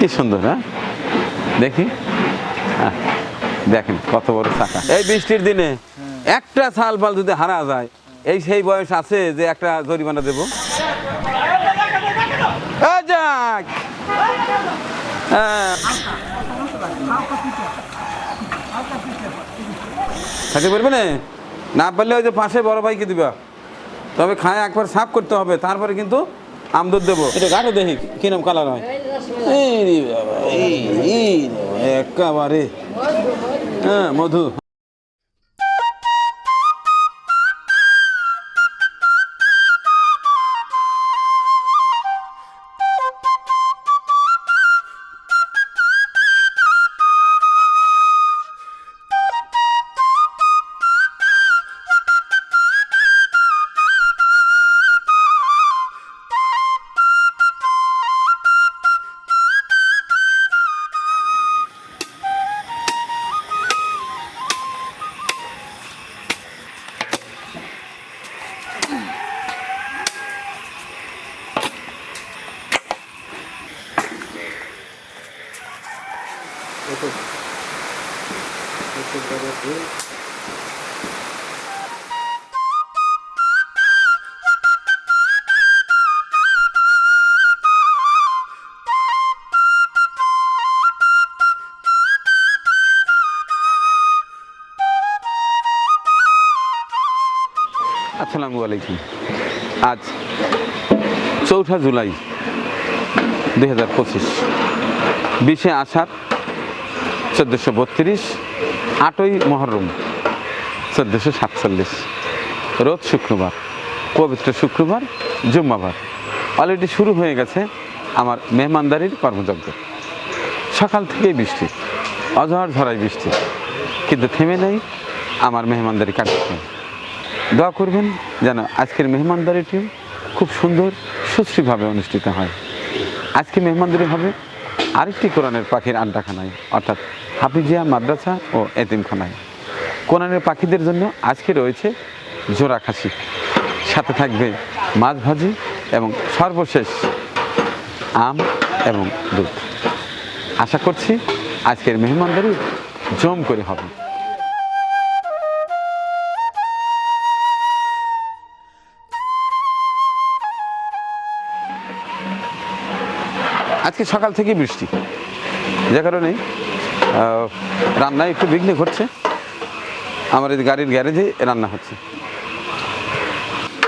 কি সুন্দর হ্যাঁ? দেখি। দেখেন কত বড় চাকা। এই বৃষ্টির দিনে একটা ছাল পাল যদি হারা যায়, এই সেই বয়স আছে যে একটা জরিমানা দেব। যাক। হ্যাঁ। না পারলে ওই যে পাশে বড় ভাইকে দিবা। তবে খায় একবার সাফ করতে হবে, তারপরে কিন্তু আমদুর দেবো। এটা গাঠো দেখি কিরম কালার হয়? এই একেবারে। হ্যাঁ মধু আসসালামু আলাইকুম আজ চৌঠা জুলাই দুই হাজার পঁচিশ। বিশে আষাঢ় চোদ্দোশো বত্রিশ। আটই মহরম। চোদ্দোশো সাতচল্লিশ। রোজ শুক্রবার, পবিত্র শুক্রবার, জুম্মাবার। অলরেডি শুরু হয়ে গেছে আমার মেহমানদারির কর্মযজ্ঞ। সকাল থেকেই বৃষ্টি অঝড় ঝড়াই বৃষ্টি। কিন্তু থেমে নেই আমার মেহমানদারি কার্যক্রম। দোয়া করবেন যেন আজকের মেহমানদারিটিও খুব সুন্দর, সুশ্রীভাবে অনুষ্ঠিত হয়। আজকে মেহমানদারি হবে আরেকটি কোরআনের পাখির আড্ডাখানায়, অর্থাৎ হাফিজিয়া মাদ্রাসা ও এতিমখানায়। কোরআনের পাখিদের জন্য আজকে রয়েছে জোড়া খাসি। সাথে থাকবে মাছ ভাজি এবং সর্বশেষ আম এবং দুধ। আশা করছি আজকের মেহমানদারি জম করে হবে। আজকে সকাল থেকেই বৃষ্টি। যে কারণে রান্নায় একটু বিঘ্ন ঘটছে। আমার এই গাড়ির গ্যারেজে রান্না হচ্ছে।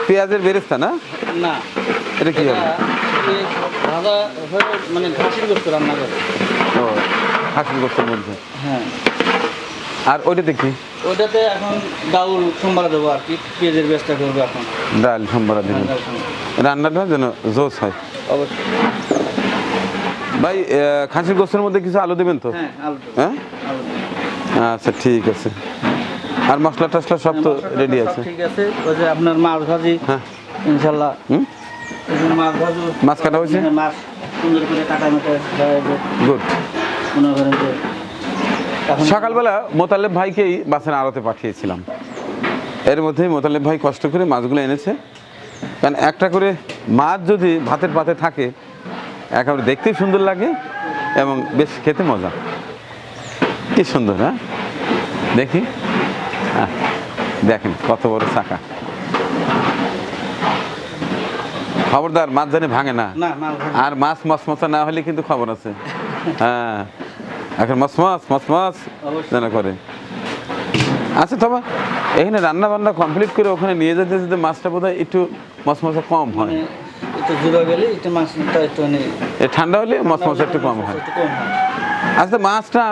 পেঁয়াজের বেরেস্তা না? না। এটা কি হবে? ভাজা হয়ে মানে গোস্ত রান্না করে। ও হাসিল গোস্তের মধ্যে। হ্যাঁ। আর ওইটাতে কি? ওইটাতে এখন ডাউল সোমবার দেবো আর কি। পেঁয়াজের করব এখন। ডাল সম্বরা সোমবার। রান্নাটা যেন জোস হয়। অবশ্যই। ভাই খাসির গোস্তের মধ্যে কিছু আলু দেবেন তো? হ্যাঁ হ্যাঁ। আচ্ছা ঠিক আছে। আর মশলা টসলা সব তো রেডি আছে। ঠিক আছে। ওই যে আপনার মাছ ভাজি হ্যাঁ। ইনশাল্লাহ। হুম? মাছ ভাজু মাছ কাটা হয়েছে? হ্যাঁ, মাছ সুন্দর করে কাটা মেটে গুড। মনে করেন যে সকালবেলা মোতালেব ভাইকেই বাসের আড়তে পাঠিয়েছিলাম। এর মধ্যেই মোতালেব ভাই কষ্ট করে মাছগুলো এনেছে। কারণ একটা করে মাছ যদি ভাতের পাতে থাকে একেবারে দেখতেই সুন্দর লাগে এবং বেশ খেতে মজা। কি সুন্দর হ্যাঁ? দেখি। দেখেন কত বড় চাকা। খবরদার মাছ জানি ভাঙে না। না মাছ আর মাছ মসমসা না হলে কিন্তু খবর আছে। হ্যাঁ। এখন মসমস মসমস অবশ্যই। যেন করে। আচ্ছা তবে এখানে রান্না বান্না কমপ্লিট করে ওখানে নিয়ে যেতে যেতে মাছটা বোধ হয় একটু মসমসা কম হয়। মানে একটু জুড়ে গেলে একটু মাছটা একটু ঠান্ডা হলে একটু কম হয়। একটু কম হয়। আচ্ছা মাছটা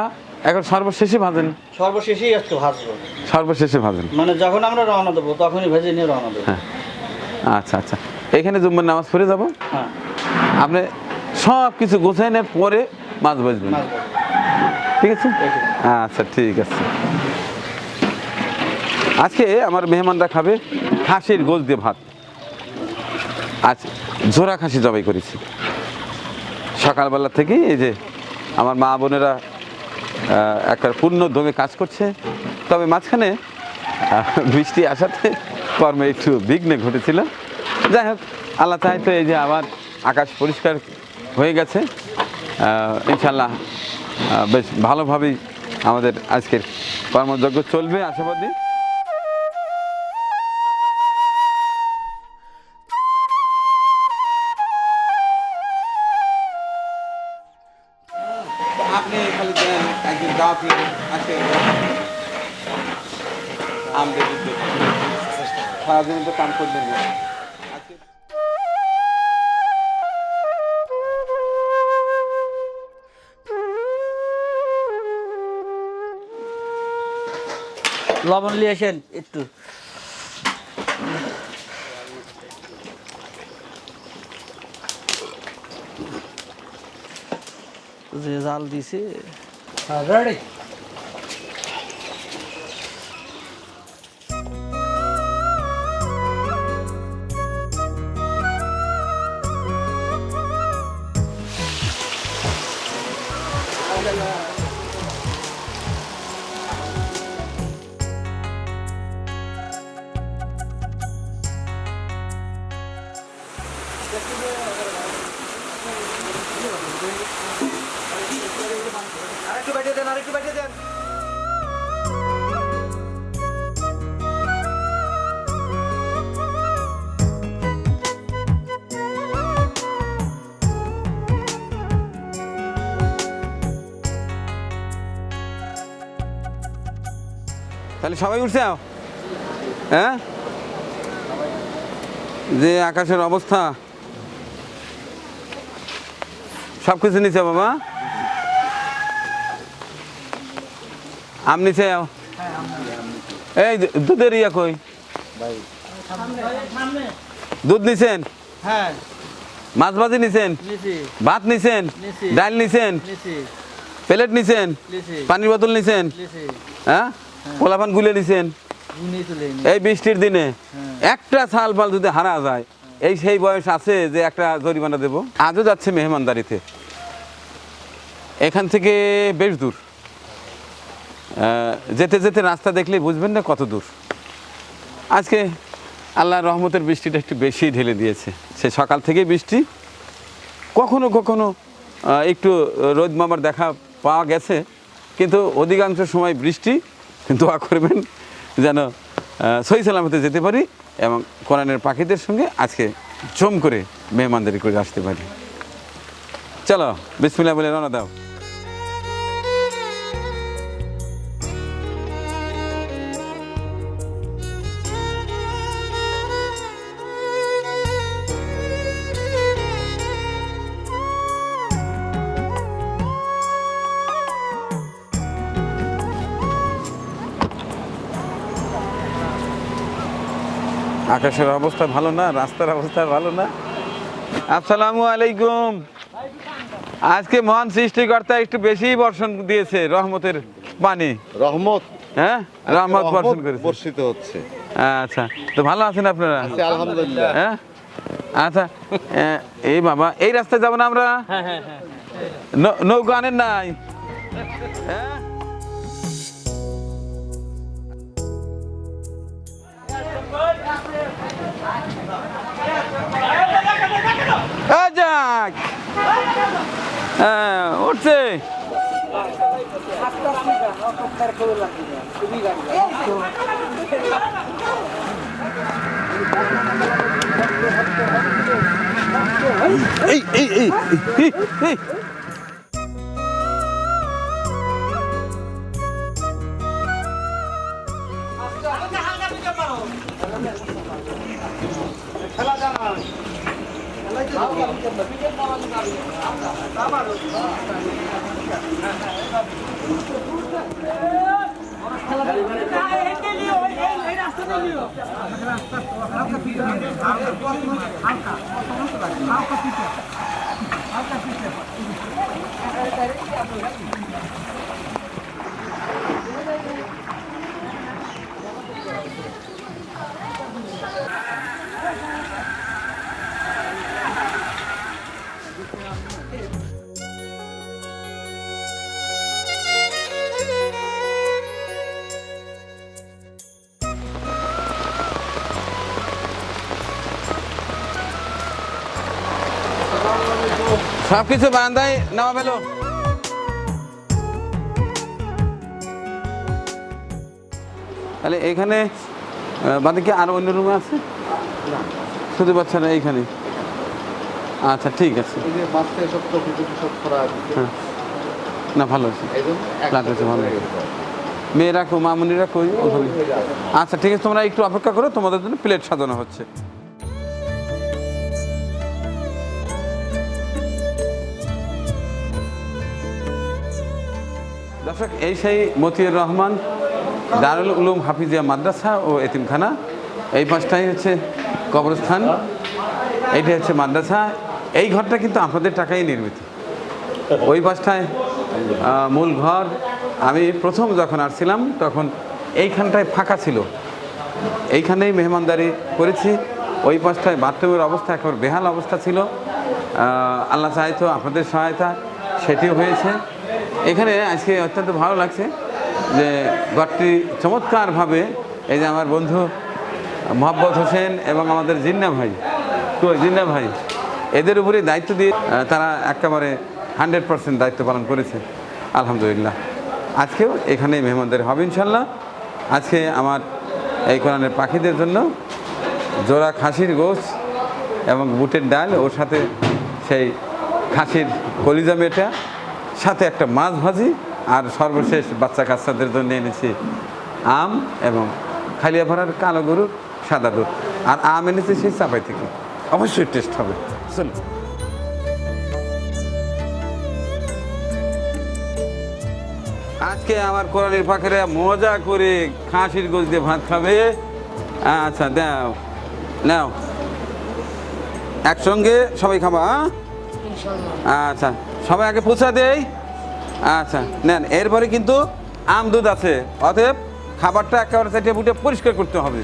এখন সর্বশেষে ভাজেন? সর্বশেষেই আজকে ভাজবো। সর্বশেষে ভাজেন। মানে যখন আমরা রওনা দেবো তখনই ভেজে নিয়ে রওনা দেবো। হ্যাঁ। আচ্ছা আচ্ছা। এখানে জুম্মার নামাজ পড়ে যাব? হ্যাঁ। আপনি সব কিছু গোছাই নেওয়ার পরে মাছ ভাজবেন? ঠিক আছে? ঠিক আছে। আচ্ছা ঠিক আছে। আজকে আমার মেহমানরা খাবে খাসির গোল দিয়ে ভাত। আজ জোড়া খাসি জবাই করেছি। সকালবেলা থেকে এই যে আমার মা বোনেরা একটা পূর্ণ দমে কাজ করছে। তবে মাঝখানে বৃষ্টি আসাতে কর্মে একটু বিঘ্নে ঘটেছিল। যাই হোক, আল্লাহ চাই তো এই যে আবার আকাশ পরিষ্কার হয়ে গেছে। ইনশাল্লাহ বেশ ভালোভাবেই আমাদের আজকের কর্মযজ্ঞ চলবে আশাবাদী। দাওয়াত আসে কাম করবেন না লবণ নিয়ে আসেন একটু। যে জাল দিছে। রেডি আরেকটু বেটে দেন, আরেকটু বেটে দেন। তাহলে সবাই উঠছে? হ্যাঁ? যে আকাশের অবস্থা। সব কিছু বাবা। নিচে আও। এই দুধের ইয়া কই? দুধ নিছেন? হ্যাঁ। মাছ ভাজি নিছেন? ভাত নিছেন? ডাল নিছেন? প্লেট নিছেন? পানির বোতল নিছেন? হ্যাঁ? পোলাপান গুলে নিছেন? এই বৃষ্টির দিনে একটা ছাল পাল যদি হারা যায় এই সেই বয়স আছে যে একটা জরিমানা দেব। আজও যাচ্ছে মেহমানদারিতে। এখান থেকে বেশ দূর। যেতে যেতে রাস্তা দেখলে বুঝবেন না কত দূর। আজকে আল্লাহর রহমতের বৃষ্টিটা একটু বেশি ঢেলে দিয়েছে। সে সকাল থেকেই বৃষ্টি। কখনো কখনো একটু রোদ মামার দেখা পাওয়া গেছে, কিন্তু অধিকাংশ সময় বৃষ্টি। দোয়া করবেন যেন সহি সালামতে যেতে পারি এবং কোরআনের পাখিদের সঙ্গে আজকে জম করে মেহমানদারি করে আসতে পারি। চলো, বিসমিল্লাহ বলে রওনা দাও। আকাশের অবস্থা ভালো না রাস্তার অবস্থা ভালো না? আসসালামু আলাইকুম। আজকে মহান সৃষ্টিকর্তা একটু বেশি বর্ষণ দিয়েছে রহমতের পানি রহমত? হ্যাঁ? রহমত বর্ষণ করেছে। বর্ষিত হচ্ছে। আচ্ছা তো ভালো আছেন আপনারা? আলহামদুলিল্লাহ। হ্যাঁ? আচ্ছা এই বাবা এই রাস্তায় যাব না আমরা? হ্যাঁ হ্যাঁ হ্যাঁ। নৌ- নৌকা আনেন নাই? হ্যাঁ? যাক। হ্যাঁ উঠছে। এই এই এই হালকা পিঠে হালকা পিঠে সব কিছু বান্দায় নেওয়া পেল। তাহলে এখানে বাদে কি আরও অন্য রুমে আছে? শুধু বাচ্চারা এইখানে। আচ্ছা ঠিক আছে। হ্যাঁ। না ভালো আছে। ভালো। মেয়েরা কো মামুনিরা কই আচ্ছা ঠিক আছে তোমরা একটু অপেক্ষা করো তোমাদের জন্য প্লেট সাজানো হচ্ছে। এই সেই মতিউর রহমান দারুল উলুম হাফিজিয়া মাদ্রাসা ও এতিমখানা। এই পাশটাই হচ্ছে কবরস্থান এইটা হচ্ছে মাদ্রাসা। এই ঘরটা কিন্তু আপনাদের টাকাই নির্মিত। ওই পাশটায় আহ, মূল ঘর। আমি প্রথম যখন আসছিলাম তখন এইখানটায় ফাঁকা ছিল। এইখানেই মেহমানদারি করেছি। ওই পাশটায় বাথরুমের অবস্থা এখন বেহাল অবস্থা ছিল। আল্লাহ চাইতো আপনাদের সহায়তা সেটিও হয়েছে। এখানে আজকে অত্যন্ত ভালো লাগছে যে ঘরটি চমৎকারভাবে এই যে আমার বন্ধু মোহাম্মদ হোসেন এবং আমাদের জিন্না ভাই জিন্না ভাই, এদের উপরে দায়িত্ব দিয়ে তারা একেবারে হান্ড্রেড পারসেন্ট দায়িত্ব পালন করেছে। আলহামদুলিল্লাহ। আজকেও এখানে মেহমানদের হবে ইনশাল্লাহ। আজকে আমার এই কোরআনের পাখিদের জন্য জোড়া খাসির গোস এবং বুটের ডাল, ওর সাথে সেই খাসির কলিজা মেটা সাথে একটা মাছ ভাজি আর সর্বশেষ বাচ্চা কাচ্চাদের জন্য এনেছি আম এবং খালিয়া ভরার কালো গরুর সাদা দুধ। আর আম এনেছি সেই চাপাই থেকে। অবশ্যই টেস্ট হবে। চলো আজকে আমার কোরআনের পাখিরা মজা করে খাসির গোস দিয়ে ভাত খাবে। আচ্ছা দাও। নাও। একসঙ্গে সবাই খাবা হ্যাঁ? আচ্ছা। সবাই আগে পুছা দেই। আচ্ছা নেন, এরপরে কিন্তু আম দুধ আছে। অতএব খাবারটা একেবারে চাইটে বুটে পরিষ্কার করতে হবে।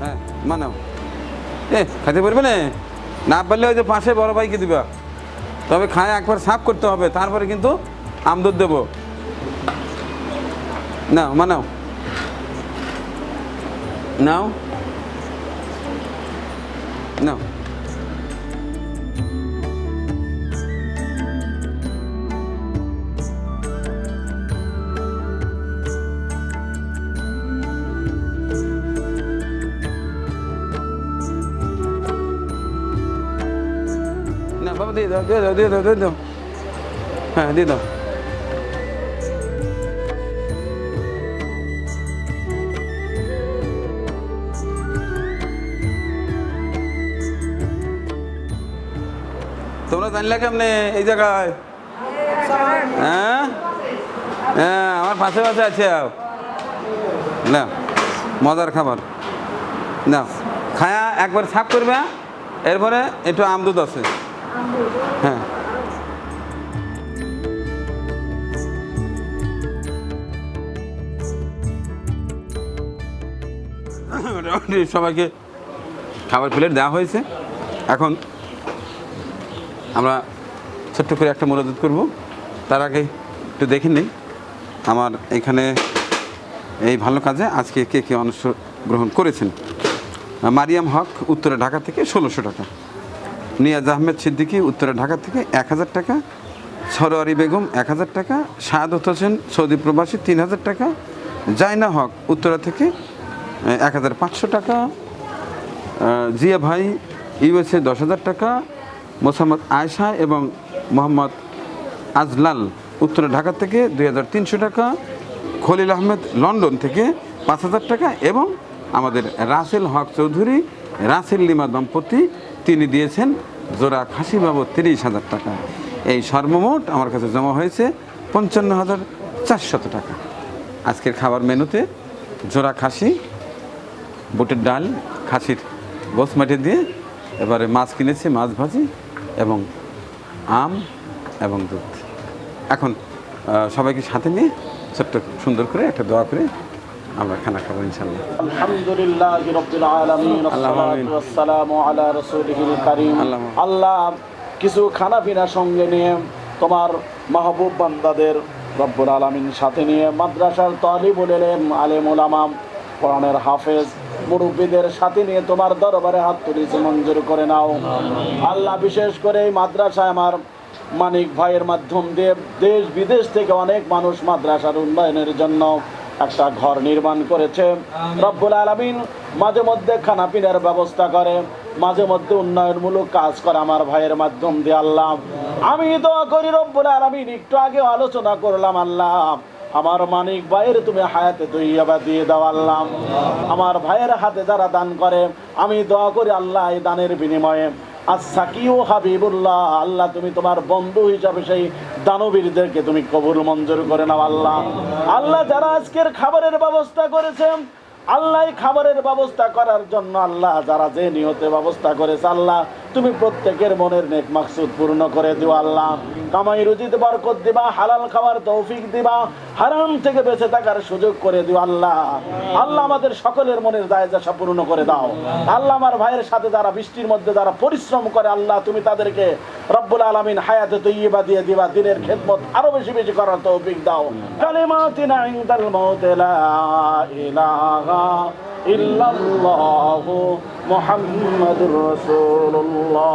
হ্যাঁ মানাও এ খাইতে পারবে না? না পারলে ওই যে পাশে বড় ভাইকে দিবা। তবে খায় একবার সাফ করতে হবে, তারপরে কিন্তু আম দুধ দেবো। নাও মানাও নাও নাও না বাবা দিয়ে দাও দিয়ে দাও দিয়ে দাও তোমরা জানলে কেমনে? এই জায়গায়? হ্যাঁ? হ্যাঁ আমার পাশে পাশে আছে না, মজার খাবার। না, খায়া একবার সাফ করবে, এরপরে একটু আমদুদ আছে। হ্যাঁ। সবাইকে খাবার প্লেট দেওয়া হয়েছে। এখন আমরা ছোট্ট করে একটা মনোযোগ করব। তার আগে একটু দেখে নিই। আমার এখানে এই ভালো কাজে আজকে কে কে অংশগ্রহণ করেছেন? মারিয়াম হক, উত্তরা ঢাকা থেকে ষোলোশো টাকা। নিয়াজ আহমেদ সিদ্দিকী, উত্তরা ঢাকা থেকে এক হাজার টাকা। সরোয়ারি বেগম, এক হাজার টাকা। শাহাদত হোসেন, সৌদি প্রবাসী, তিন হাজার টাকা। জাইনা হক, উত্তরা থেকে এক হাজার পাঁচশো টাকা। জিয়া ভাই, ইউএসএ দশ হাজার টাকা। মোসাম্মদ আয়শা এবং মোহাম্মদ আজলাল। উত্তর ঢাকা থেকে দুই হাজার তিনশো টাকা, খলিল আহমেদ লন্ডন থেকে পাঁচ হাজার টাকা এবং আমাদের রাসেল হক চৌধুরী, রাসেল লিমা দম্পতি, তিনি দিয়েছেন জোড়া খাসি বাবদ তিরিশ হাজার টাকা। এই সর্বমোট আমার কাছে জমা হয়েছে পঞ্চান্ন হাজার চারশত টাকা। আজকের খাবার মেনুতে জোড়া খাসি, বুটের ডাল, খাসির গোস মাটি দিয়ে এবারে মাছ কিনেছি, মাছ ভাজি এবং আম এবং দুধ। এখন সবাইকে সাথে নিয়ে ছোট্ট সুন্দর করে একটা দোয়া করে আমরা খানা খাব ইনশাল্লাহ আলহামদুলিল্লাহ আল্লাহ কিছু খানা পিনা সঙ্গে নিয়ে তোমার মাহবুব বান্দাদের রব্বুল আলমিন সাথে নিয়ে মাদ্রাসার তালিবুল ইলম আলেম ওলামা কোরআনের হাফেজ মুরব্বীদের সাথে নিয়ে তোমার দরবারে হাত তুলেছে মঞ্জুর করে নাও। আল্লাহ বিশেষ করে এই মাদ্রাসায় আমার মানিক ভাইয়ের মাধ্যম দিয়ে দেশ বিদেশ থেকে অনেক মানুষ মাদ্রাসার উন্নয়নের জন্য একটা ঘর নির্মাণ করেছে। রব্বুল আলমিন মাঝে মধ্যে খানা পিনার ব্যবস্থা করে মাঝে মধ্যে উন্নয়নমূলক কাজ করে আমার ভাইয়ের মাধ্যম দিয়ে আল্লাহ। আমি দোয়া করি রব্বুল আলমিন একটু আগে আলোচনা করলাম আল্লাহ। আমার মানিক ভাইয়ের তুমি হায়াতে দইয়াবা দিয়ে দাও আল্লাহ। আমার ভাইয়ের হাতে যারা দান করে, আমি দোয়া করি আল্লাহ এই দানের বিনিময়ে। আসাকিও হাবিবুল্লাহ, আল্লাহ তুমি তোমার বন্ধু হিসাবে সেই দানবীরদেরকে তুমি কবুল মঞ্জুর করে নাও আল্লাহ। আল্লাহ যারা আজকের খাবারের ব্যবস্থা করেছেন, আল্লাহ খাবারের ব্যবস্থা করার জন্য আল্লাহ যারা যে নিয়তে ব্যবস্থা করেছে আল্লাহ তুমি প্রত্যেকের মনের নেক মাকসুদ পূর্ণ করে দিও আল্লাহ। কামাই রুজিতে বরকত দিবা, হালাল খাওয়ার তৌফিক দিবা, হারাম থেকে বেঁচে থাকার সুযোগ করে দিও আল্লাহ। আল্লাহ আমাদের সকলের মনের দায় যাশা পূর্ণ করে দাও। আল্লাহ আমার ভাইয়ের সাথে যারা বৃষ্টির মধ্যে যারা পরিশ্রম করে, আল্লাহ তুমি তাদেরকে রব্বুল আলামিন হায়াতে তৈয়বা দিয়ে দিবা, দিনের খেদমত আরও বেশি বেশি করার তৌফিক দাও। ইলাহা ইল্লাল্লাহু মুহাম্মাদুর রাসূলুল্লাহ